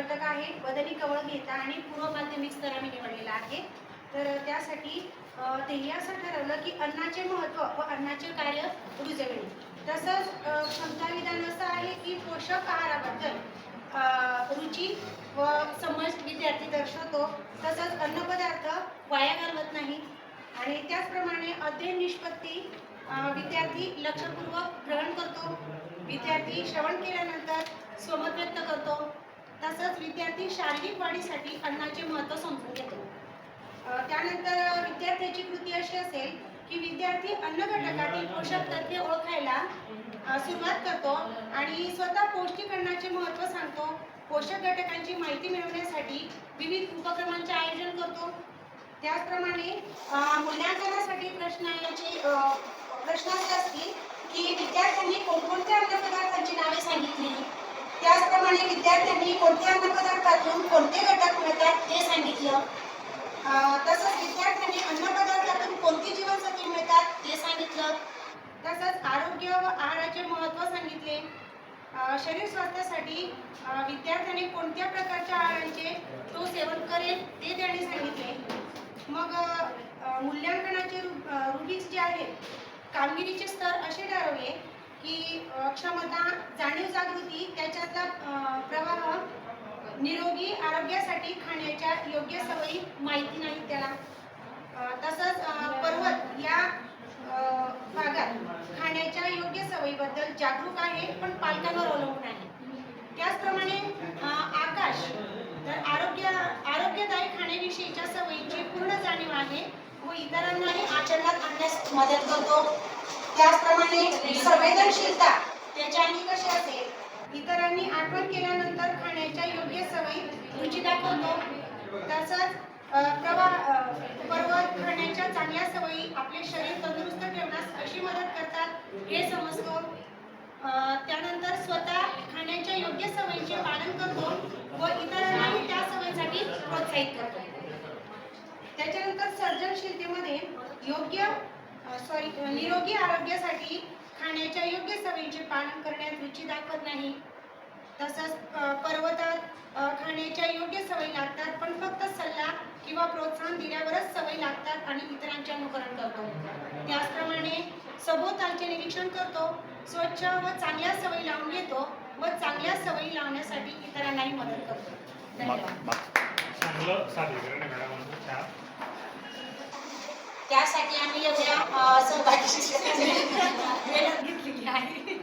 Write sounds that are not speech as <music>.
घटक आहे बदली कवळ घेता आणि पूर्व माध्यमिक स्तर आम्ही निवडलेला आहे. तर त्यासाठी अ, त्यांनी असं ठरवलं की अन्नाचे महत्त्व व अन्नाचे कार्य रुजविणे तसंच क्षमता विधान असं आहे की पोषक आहाराबद्दल रुची व समज विद्यार्थी दर्शवतो. तसंच अन्नपदार्थ वाया घालवत नाही आणि त्याचप्रमाणे अध्ययन निष्पत्ती विद्यार्थी लक्षपूर्वक ग्रहण करतो. विद्यार्थी श्रवण केल्यानंतर स्वमत व्यक्त करतो. तसंच विद्यार्थी शारीरिक वाढीसाठी अन्नाचे महत्त्व समजून घेतो. त्यानंतर विद्यार्थ्याची कृती अशी असेल की विद्यार्थी अन्न घटकातील पोषक तत्वे ओळखायला सुरुवात करतो आणि स्वतः पौष्टिक अन्नाचे महत्त्व सांगतो. पोषक घटकांची माहिती मिळवण्यासाठी विविध उपक्रमांचे आयोजन करतो. त्याचप्रमाणे मूल्यांकनासाठी प्रश्नाची प्रश्न असे असतील की विद्यार्थ्यांनी त्याचप्रमाणे विद्यार्थ्यांनी कोणत्या अन्नपदार्थातून कोणते घटक मिळतात ते सांगितलं. तसंच विद्यार्थ्यांनी अन्नपदार्थातून कोणती जीवनसत्वे मिळतात ते सांगितलं. तसंच आरोग्य व आहाराचे महत्त्व सांगितले. शरीर स्वास्थ्यासाठी विद्यार्थ्यांनी कोणत्या प्रकारच्या आहारांचे तो सेवन करेल ते त्याने सांगितले. मग मूल्यांकनाचे रु- जे आहेत कामगिरीचे स्तर असे ठरवले की क्षमता जाणीव जागृती त्याच्यातला प्रवाह निरोगी आरोग्यासाठी खाण्याच्या योग्य सवयी माहिती नाही त्याला. तसंच पर्वत या भागात खाण्याच्या योग्य सवयीबद्दल जागरूक आहे पण पालकांवर अवलंबून आहे. त्याचप्रमाणे आकाश तर आरोग्य आरोग्यदायी खाण्याविषयीच्या सवयीची पूर्ण जाणीव आहे व इतरांनाही आचरणात आणण्यास मदत करतो. त्याचप्रमाणे संवेदनशीलता त्याच्याने कशी असेल? इतरांनी आठवण केल्यानंतर खाण्याच्या योग्य सवयी रुची दाखवतो. तसंच प्रवा प्रवाह पर्वत खाण्याच्या चांगल्या सवयी आपले शरीर तंदुरुस्त ठेवण्यास कशी मदत करतात हे समजतो. त्यानंतर स्वतः खाण्याच्या योग्य सवयीचे पालन करतो व इतरांनाही त्या सवयीसाठी प्रोत्साहित करतो. त्याच्यानंतर सर्जनशीलतेमध्ये योग्य सॉरी निरोगी आरोग्यासाठी खाण्याच्या योग्य सवयीचे पालन करण्यात रुची दाखवत नाही. तसंच पर्वतात खाण्याच्या योग्य सवयी लागतात पण फक्त सल्ला किंवा प्रोत्साहन दिल्यावरच सवयी लागतात आणि इतरांचे अनुकरण करतो. त्याचप्रमाणे सभोवतालचे निरीक्षण करतो स्वच्छ व चांगल्या सवयी लावून घेतो व चांगल्या सवयी लावण्यासाठी इतरांनाही मदत करतो. धन्यवाद. त्यासाठी आम्ही एवढ्या सहभागी शिक्षकांनी <laughs> घेतलेली आहे.